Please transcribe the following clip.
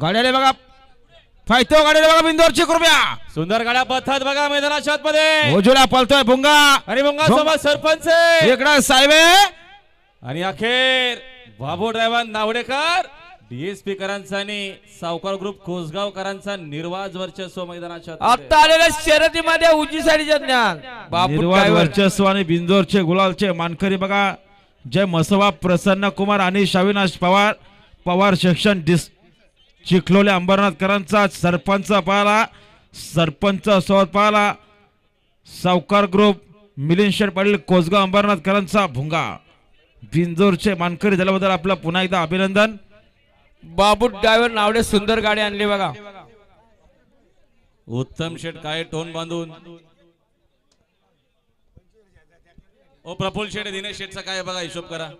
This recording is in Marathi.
गाड्याले बघा. फायतो गाड्याले बघा बिंदोरची कृपया. सुंदर गाड्या पथत बघा मैदानाच्या आतमध्ये. उजवला पलतोय भुंगा. आणि मग भुंग- सोबत सरपंच आहे. इकडं साहेब. आहे. आणि अखेर बाबू ड्रायव्हर नावडेकर डीएसपी करांचा आणि सावकार ग्रुप कोसगावकरांचा निर्वाज वर्चस्व मैदानाच्या आतमध्ये. आता आलेल्या शर्यतीमध्ये उजी साडीचे ज्ञान बापू निर्वाद वर्चस्व आणि बिंदोरचे गुलालचे मानकरी बघा. जय मसवा प्रसन्न कुमार आणि अविनाश पवार. पवार शिक्षण डिस चिखलोले अंबरनाथकरांचा सरपंच पाहला सरपंच सोबत पाहला. सावकार ग्रुप मिलिंद शेठ पाटील कोसगाव अंबरनाथकरांचा भुंगा. बिंदोरचे मानकरी झाल्याबद्दल आपलं पुन्हा एकदा अभिनंदन. बाबू ड्रायव्हर नावडे सुंदर गाडी आणली बघा. उत्तम शेठ काय टोन बांधून. ओ प्रफुल्ल शेठ दिनेश शेठचा काय बघा हिशोब करा.